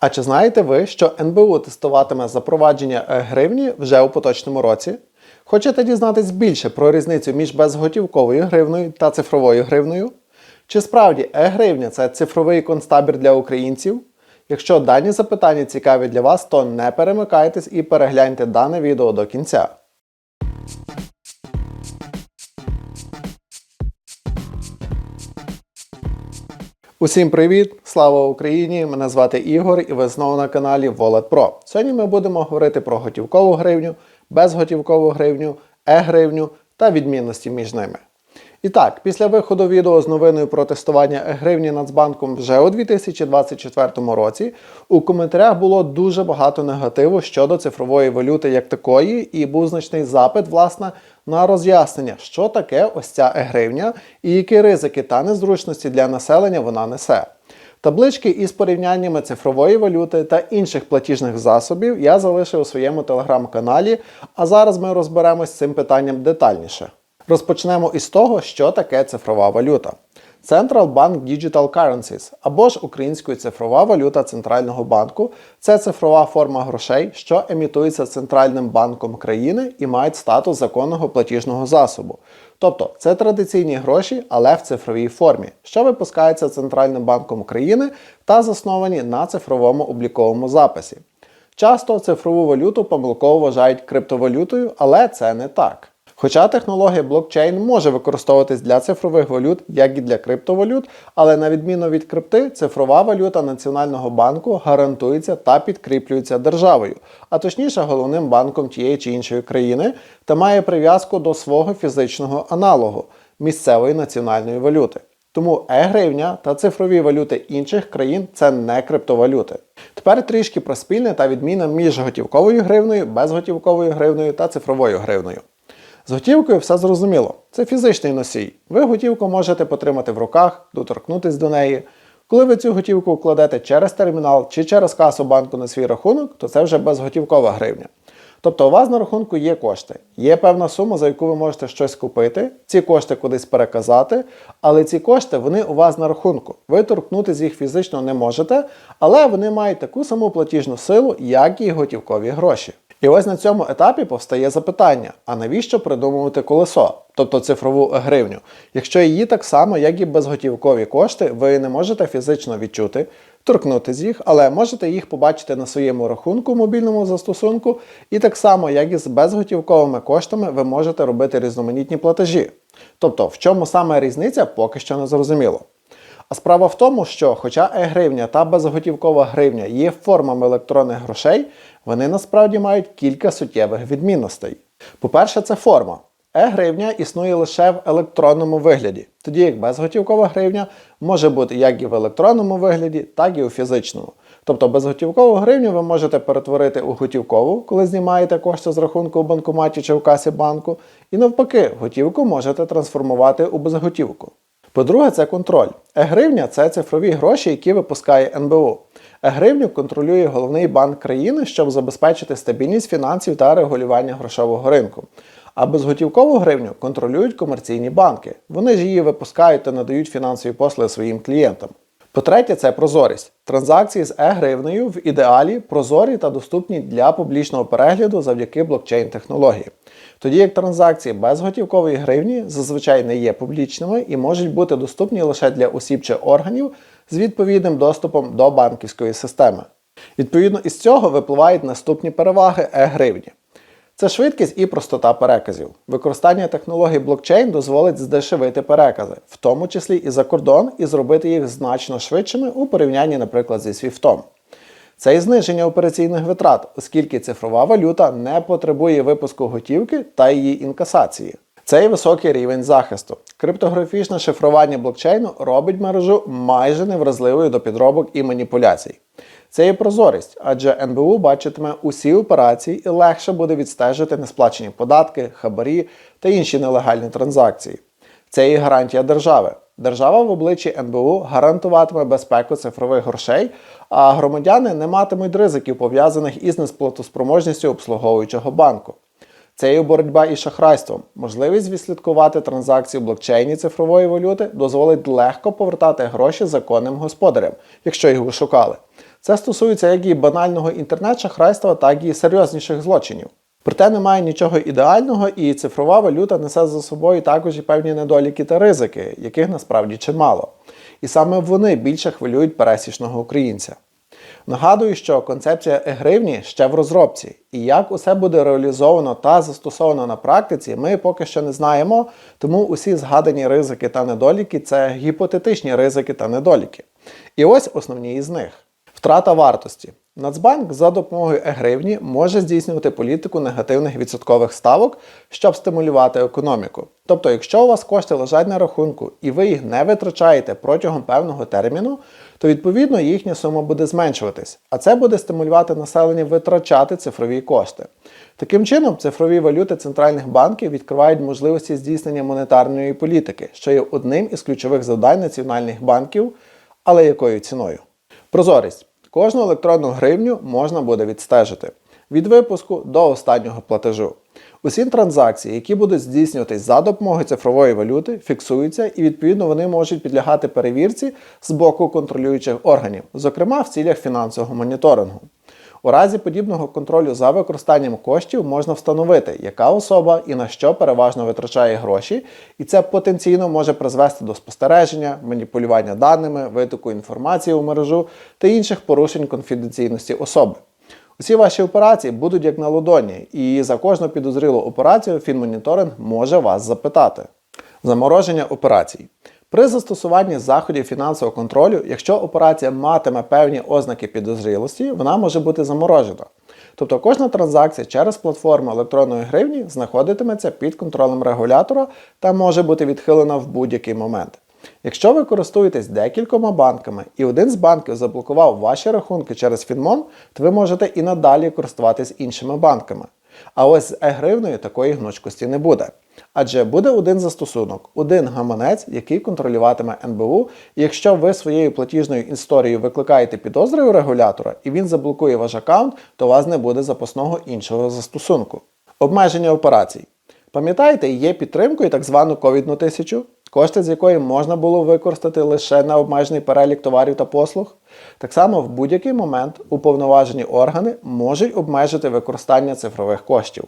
А чи знаєте ви, що НБУ тестуватиме запровадження е-гривні вже у поточному році? Хочете дізнатись більше про різницю між безготівковою гривною та цифровою гривною? Чи справді е-гривня це цифровий концтабір для українців? Якщо дані запитання цікаві для вас, то не перемикайтесь і перегляньте дане відео до кінця. Усім привіт! Слава Україні! Мене звати Ігор і ви знову на каналі Wallet Pro. Сьогодні ми будемо говорити про готівкову гривню, безготівкову гривню, е-гривню та відмінності між ними. І так, після виходу відео з новиною про тестування гривні Нацбанком вже у 2024 році у коментарях було дуже багато негативу щодо цифрової валюти як такої, і був значний запит, власне, на роз'яснення, що таке ось ця гривня і які ризики та незручності для населення вона несе. Таблички із порівняннями цифрової валюти та інших платіжних засобів я залишив у своєму телеграм-каналі, а зараз ми розберемось з цим питанням детальніше. Розпочнемо із того, що таке цифрова валюта. Central Bank Digital Currencies або ж українською цифрова валюта Центрального банку це цифрова форма грошей, що емітується Центральним банком країни і мають статус законного платіжного засобу. Тобто це традиційні гроші, але в цифровій формі, що випускаються Центральним банком країни та засновані на цифровому обліковому записі. Часто цифрову валюту помилково вважають криптовалютою, але це не так. Хоча технологія блокчейн може використовуватись для цифрових валют, як і для криптовалют, але на відміну від крипти, цифрова валюта Національного банку гарантується та підкріплюється державою, а точніше головним банком тієї чи іншої країни, та має прив'язку до свого фізичного аналогу місцевої національної валюти. Тому е-гривня та цифрові валюти інших країн це не криптовалюти. Тепер трішки про спільне та відміна між готівковою гривною, безготівковою гривною та цифровою гривною. З готівкою все зрозуміло. Це фізичний носій. Ви готівку можете потримати в руках, доторкнутися до неї. Коли ви цю готівку кладете через термінал чи через касу банку на свій рахунок, то це вже безготівкова гривня. Тобто у вас на рахунку є кошти, є певна сума, за яку ви можете щось купити, ці кошти кудись переказати, але ці кошти вони у вас на рахунку. Ви торкнутися їх фізично не можете, але вони мають таку саму платіжну силу, як і готівкові гроші. І ось на цьому етапі повстає запитання: а навіщо придумувати колесо, тобто цифрову гривню, якщо її так само, як і безготівкові кошти, ви не можете фізично відчути, торкнутися їх, але можете їх побачити на своєму рахунку мобільному застосунку, і так само, як і з безготівковими коштами, ви можете робити різноманітні платежі. Тобто, в чому саме різниця, поки що не зрозуміло. А справа в тому, що, хоча е-гривня та безготівкова гривня є формами електронних грошей, вони насправді мають кілька суттєвих відмінностей. По-перше, це форма. Е-гривня існує лише в електронному вигляді, тоді як безготівкова гривня може бути як і в електронному вигляді, так і у фізичному. Тобто безготівкову гривню ви можете перетворити у готівкову, коли знімаєте кошти з рахунку у банкоматі чи в касі банку, і навпаки, готівку можете трансформувати у безготівку. По-друге, це контроль. Е-гривня це цифрові гроші, які випускає НБУ. Е-гривню контролює головний банк країни, щоб забезпечити стабільність фінансів та регулювання грошового ринку. А безготівкову гривню контролюють комерційні банки. Вони ж її випускають та надають фінансові послуги своїм клієнтам. По-третє, це прозорість. Транзакції з е-гривнею в ідеалі прозорі та доступні для публічного перегляду завдяки блокчейн-технології. Тоді як транзакції без готівкової гривні зазвичай не є публічними і можуть бути доступні лише для осіб чи органів з відповідним доступом до банківської системи. Відповідно із цього випливають наступні переваги е-гривні. Це швидкість і простота переказів. Використання технологій блокчейн дозволить здешевити перекази, в тому числі і за кордон, і зробити їх значно швидшими у порівнянні, наприклад, зі Свіфтом. Це і зниження операційних витрат, оскільки цифрова валюта не потребує випуску готівки та її інкасації. Це і високий рівень захисту. Криптографічне шифрування блокчейну робить мережу майже невразливою до підробок і маніпуляцій. Це є прозорість, адже НБУ бачитиме усі операції і легше буде відстежити несплачені податки, хабарі та інші нелегальні транзакції. Це і гарантія держави. Держава в обличчі НБУ гарантуватиме безпеку цифрових грошей, а громадяни не матимуть ризиків, пов'язаних із несплатоспроможністю обслуговуючого банку. Це і боротьба із шахрайством. Можливість відслідкувати транзакції в блокчейні цифрової валюти дозволить легко повертати гроші законним господарям, якщо їх ви шукали. Це стосується як і банального інтернет-шахрайства, так і серйозніших злочинів. Проте немає нічого ідеального, і цифрова валюта несе за собою також і певні недоліки та ризики, яких насправді чимало. І саме вони більше хвилюють пересічного українця. Нагадую, що концепція е-гривні ще в розробці, і як усе буде реалізовано та застосовано на практиці, ми поки що не знаємо, тому усі згадані ризики та недоліки це гіпотетичні ризики та недоліки. І ось основні із них: втрата вартості. Нацбанк за допомогою е-гривні може здійснювати політику негативних відсоткових ставок, щоб стимулювати економіку. Тобто, якщо у вас кошти лежать на рахунку і ви їх не витрачаєте протягом певного терміну, то відповідно їхня сума буде зменшуватись, а це буде стимулювати населення витрачати цифрові кошти. Таким чином, цифрові валюти центральних банків відкривають можливості здійснення монетарної політики, що є одним із ключових завдань національних банків, але якою ціною? Прозорість. Кожну електронну гривню можна буде відстежити від випуску до останнього платежу. Усі транзакції, які будуть здійснюватись за допомогою цифрової валюти, фіксуються і відповідно вони можуть підлягати перевірці з боку контролюючих органів, зокрема в цілях фінансового моніторингу. У разі подібного контролю за використанням коштів можна встановити, яка особа і на що переважно витрачає гроші, і це потенційно може призвести до спостереження, маніпулювання даними, витоку інформації у мережу та інших порушень конфіденційності особи. Усі ваші операції будуть як на ладоні, і за кожну підозрілу операцію Фінмоніторинг може вас запитати. Замороження операцій. При застосуванні заходів фінансового контролю, якщо операція матиме певні ознаки підозрілості, вона може бути заморожена. Тобто кожна транзакція через платформу електронної гривні знаходитиметься під контролем регулятора та може бути відхилена в будь-який момент. Якщо ви користуєтесь декількома банками і один з банків заблокував ваші рахунки через Фінмон, то ви можете і надалі користуватись іншими банками. А ось з e-гривною такої гнучкості не буде. Адже буде один застосунок, один гаманець, який контролюватиме НБУ, і якщо ви своєю платіжною історією викликаєте підозри у регулятора і він заблокує ваш аккаунт, то у вас не буде запасного іншого застосунку. Обмеження операцій. Пам'ятаєте, є підтримкою так звану ковідну тисячу, кошти з якої можна було використати лише на обмежений перелік товарів та послуг. Так само в будь-який момент уповноважені органи можуть обмежити використання цифрових коштів.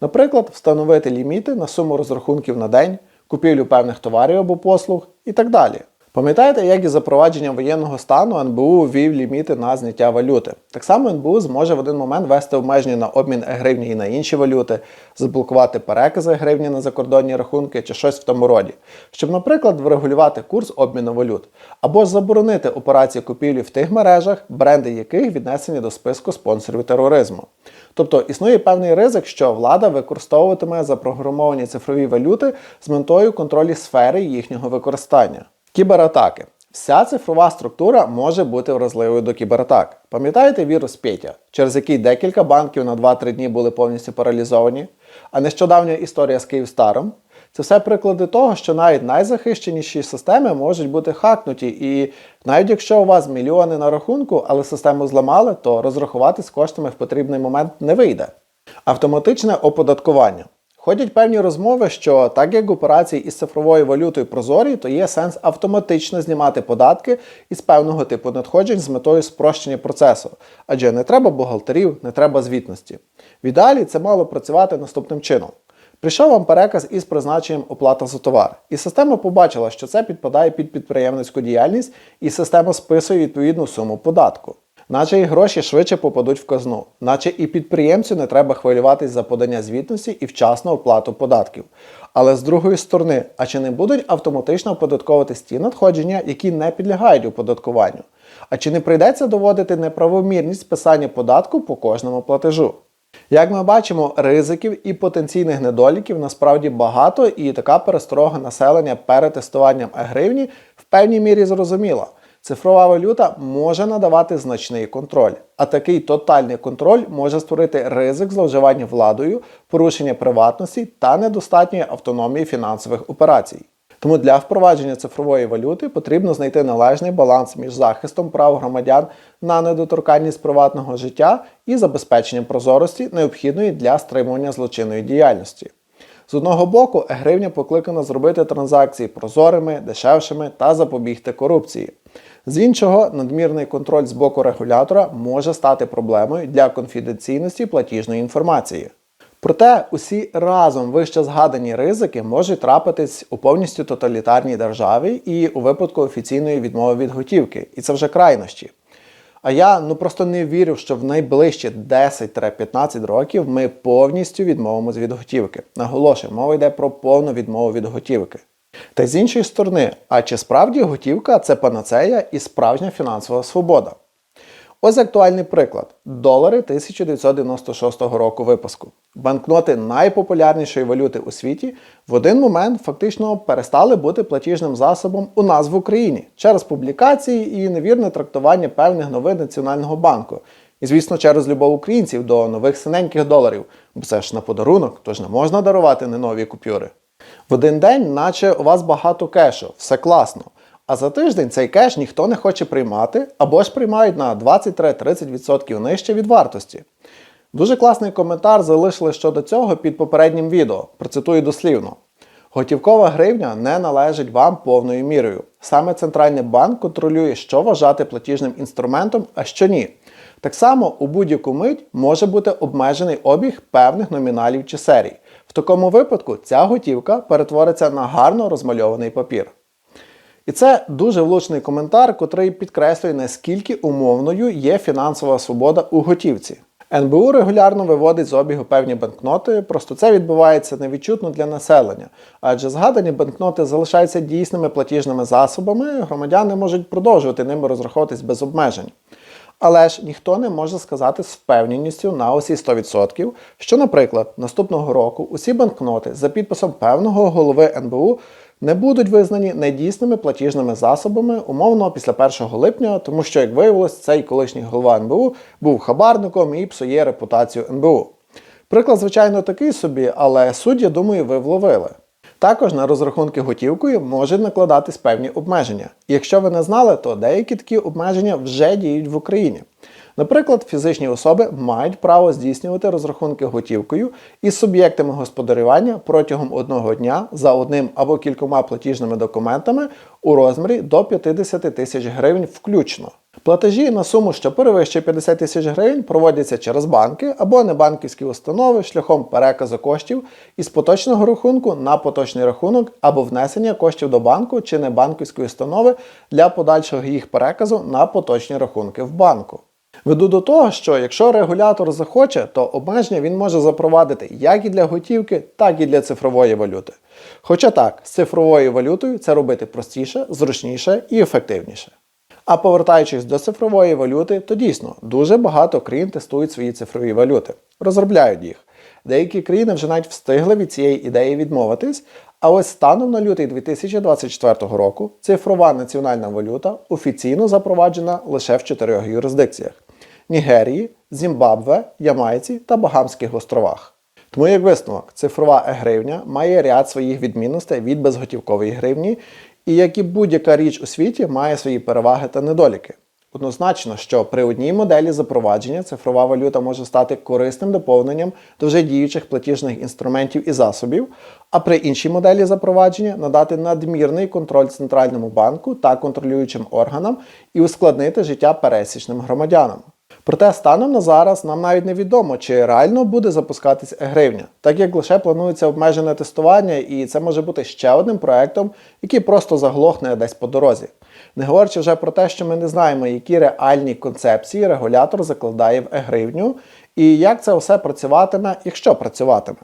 Наприклад, встановити ліміти на суму розрахунків на день, купівлю певних товарів або послуг і так далі. Пам'ятаєте, як із запровадженням воєнного стану НБУ ввів ліміти на зняття валюти. Так само НБУ зможе в один момент ввести обмеження на обмін гривні і на інші валюти, заблокувати перекази гривні на закордонні рахунки чи щось в тому роді, щоб, наприклад, врегулювати курс обміну валют, або заборонити операції купівлі в тих мережах, бренди яких віднесені до списку спонсорів тероризму. Тобто існує певний ризик, що влада використовуватиме запрограмовані цифрові валюти з метою контролю сфери їхнього використання. Кібератаки. Вся цифрова структура може бути вразливою до кібератак. Пам'ятаєте вірус Петя, через який декілька банків на 2-3 дні були повністю паралізовані? А нещодавня історія з Київстаром? Це все приклади того, що навіть найзахищеніші системи можуть бути хакнуті, і навіть якщо у вас мільйони на рахунку, але систему зламали, то розрахувати з коштами в потрібний момент не вийде. Автоматичне оподаткування. Ходять певні розмови, що так як операції із цифровою валютою прозорі, то є сенс автоматично знімати податки із певного типу надходжень з метою спрощення процесу, адже не треба бухгалтерів, не треба звітності. В ідеалі це мало працювати наступним чином. Прийшов вам переказ із призначенням оплата за товар, і система побачила, що це підпадає під підприємницьку діяльність, і система списує відповідну суму податку. Наче і гроші швидше попадуть в казну, наче і підприємцю не треба хвилюватись за подання звітності і вчасну оплату податків. Але з другої сторони, а чи не будуть автоматично оподатковуватись ті надходження, які не підлягають оподаткуванню? А чи не прийдеться доводити неправомірність списання податку по кожному платежу? Як ми бачимо, ризиків і потенційних недоліків насправді багато, і така пересторога населення перед тестуванням е-гривні в певній мірі зрозуміла. Цифрова валюта може надавати значний контроль, а такий тотальний контроль може створити ризик зловживання владою, порушення приватності та недостатньої автономії фінансових операцій. Тому для впровадження цифрової валюти потрібно знайти належний баланс між захистом прав громадян на недоторканність приватного життя і забезпеченням прозорості, необхідної для стримування злочинної діяльності. З одного боку, гривня покликана зробити транзакції прозорими, дешевшими та запобігти корупції. З іншого, надмірний контроль з боку регулятора може стати проблемою для конфіденційності платіжної інформації. Проте усі разом вище згадані ризики можуть трапитись у повністю тоталітарній державі і у випадку офіційної відмови від готівки. І це вже крайнощі. А я ну просто не вірю, що в найближчі 10-15 років ми повністю відмовимось від готівки. Наголошую, мова йде про повну відмову від готівки. Та з іншої сторони, а чи справді готівка це панацея і справжня фінансова свобода? Ось актуальний приклад: долари 1996 року випуску. Банкноти найпопулярнішої валюти у світі в один момент фактично перестали бути платіжним засобом у нас в Україні через публікації і невірне трактування певних новин Національного банку. І, звісно, через любов українців до нових синеньких доларів, бо це ж на подарунок, тож не можна дарувати не нові купюри. В один день, наче у вас багато кешу, все класно. А за тиждень цей кеш ніхто не хоче приймати або ж приймають на 23-30% нижче від вартості. Дуже класний коментар залишили щодо цього під попереднім відео. Процитую дослівно. Готівкова гривня не належить вам повною мірою. Саме центральний банк контролює, що вважати платіжним інструментом, а що ні. Так само у будь-яку мить може бути обмежений обіг певних номіналів чи серій. В такому випадку ця готівка перетвориться на гарно розмальований папір. І це дуже влучний коментар, котрий підкреслює, наскільки умовною є фінансова свобода у готівці. НБУ регулярно виводить з обігу певні банкноти, просто це відбувається невідчутно для населення, адже згадані банкноти залишаються дійсними платіжними засобами, громадяни можуть продовжувати ними розраховуватись без обмежень. Але ж ніхто не може сказати з впевненістю на усі 100%, що, наприклад, наступного року усі банкноти за підписом певного голови НБУ не будуть визнані недійсними платіжними засобами умовно після 1 липня, тому що, як виявилось, цей колишній голова НБУ був хабарником і псує репутацію НБУ. Приклад, звичайно, такий собі, але я думаю, ви вловили. Також на розрахунки готівкою можуть накладатись певні обмеження. Якщо ви не знали, то деякі такі обмеження вже діють в Україні. Наприклад, фізичні особи мають право здійснювати розрахунки готівкою із суб'єктами господарювання протягом одного дня за одним або кількома платіжними документами у розмірі до 50 тисяч гривень включно. Платежі на суму, що перевищує 50 тисяч гривень, проводяться через банки або небанківські установи шляхом переказу коштів із поточного рахунку на поточний рахунок або внесення коштів до банку чи небанківської установи для подальшого їх переказу на поточні рахунки в банку. Веду до того, що якщо регулятор захоче, то обмеження він може запровадити як і для готівки, так і для цифрової валюти. Хоча так, з цифровою валютою це робити простіше, зручніше і ефективніше. А повертаючись до цифрової валюти, то дійсно дуже багато країн тестують свої цифрові валюти, розробляють їх. Деякі країни вже навіть встигли від цієї ідеї відмовитись. А ось станом на лютий 2024 року цифрова національна валюта офіційно запроваджена лише в чотирьох юрисдикціях: Нігерії, Зімбабве, Ямайці та Багамських островах. Тому, як висновок, цифрова гривня має ряд своїх відмінностей від безготівкової гривні, і як і будь-яка річ у світі має свої переваги та недоліки. Однозначно, що при одній моделі запровадження цифрова валюта може стати корисним доповненням до вже діючих платіжних інструментів і засобів, а при іншій моделі запровадження надати надмірний контроль центральному банку та контролюючим органам і ускладнити життя пересічним громадянам. Проте станом на зараз нам навіть невідомо, чи реально буде запускатись гривня, так як лише планується обмежене тестування, і це може бути ще одним проектом, який просто заглохне десь по дорозі. Не говорячи вже про те, що ми не знаємо, які реальні концепції регулятор закладає в гривню, і як це все працюватиме, якщо працюватиме.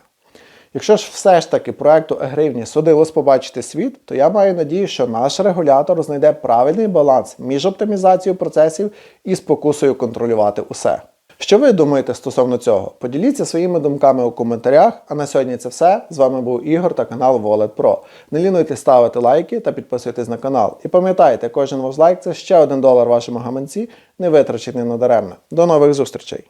Якщо ж все ж таки проекту гривні судилось побачити світ, то я маю надію, що наш регулятор знайде правильний баланс між оптимізацією процесів і спокусою контролювати усе. Що ви думаєте стосовно цього? Поділіться своїми думками у коментарях. А на сьогодні це все. З вами був Ігор та канал Wallet Pro. Не лінуйте ставити лайки та підписуйтесь на канал. І пам'ятайте, кожен ваш лайк це ще один долар вашому гаманці, не витрачений надаремно. До нових зустрічей!